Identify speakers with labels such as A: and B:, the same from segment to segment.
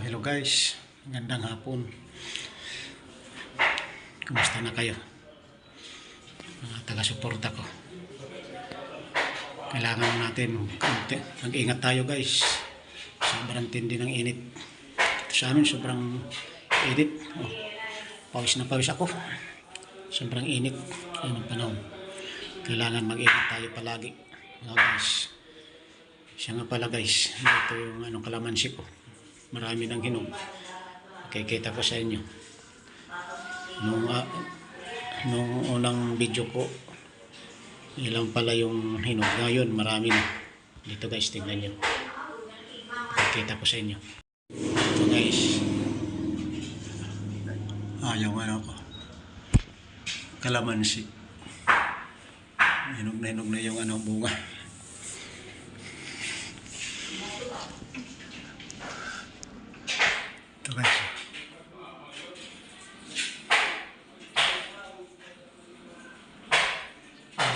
A: Hello guys. Magandang hapon. Kumusta na kayo? Mga taga-suporta ko. Kailangan natin mag-ingat tayo guys. Sobrang tindi ng init. Sa amin sobrang init. Oh, pawis na pawis ako. Sobrang init. Ayun ang panahon. Kailangan mag-ingat tayo palagi. Mga guys. Siya nga pala guys, ito yung anong kalamansi ko. Marami ng hinog. Kikita ko sa inyo. Nung, ah, nung unang video ko, ilang pala yung hinog. Ngayon, marami na. Dito guys, tignan nyo. Kikita ko sa inyo. Ito guys. Ah, yung ano ko. Kalamansi. Hinog na hinog na yung ano, bunga.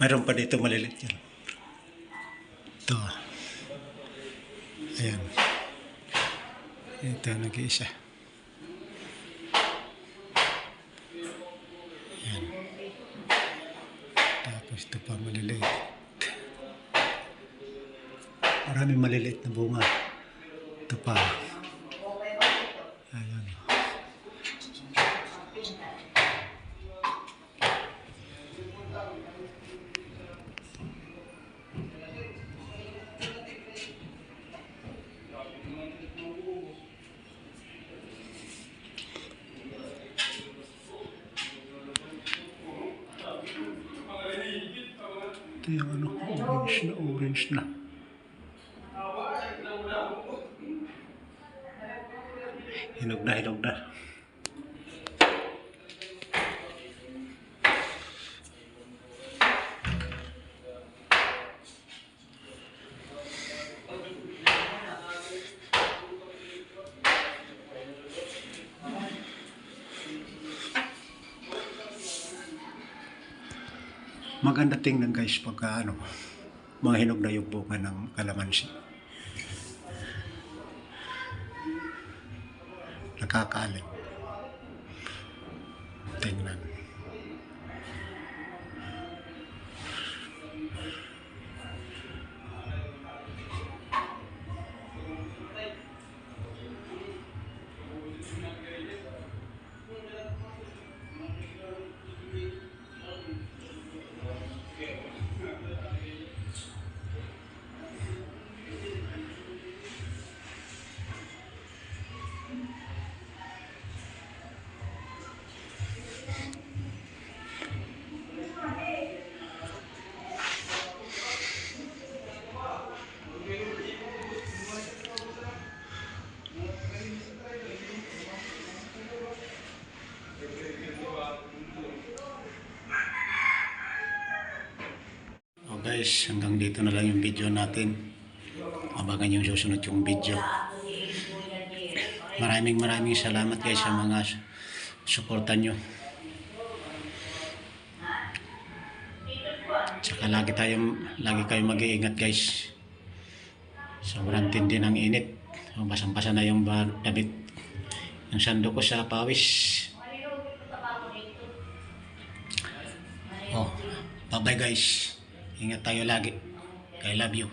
A: Mayroon pa dito malilit yan. Ito. Ayan. Ito nag-iisa. Ayan. Tapos ito pa maliliit. Maraming maliliit na bunga. Ito pa. Ayan. Ito yung ano, orange na, orange na. Hinog na, hinog na. Maganda tingnan guys pagka ano, mga hinog na yung bunga ng kalamansi. Nakakaalim. Tingnan. Oh guys, hanggang dito na lang yung video natin. Abangan yung susunod yung video. Maraming maraming salamat guys sa mga suporta nyo. Tsaka lagi tayong lagi kayong mag-iingat guys. Sobrang tindi ng init. Oh, Basang-basa na yung damit. Yung sando ko sa pawis. Bye-bye guys. Ingat tayo lagi. I love you.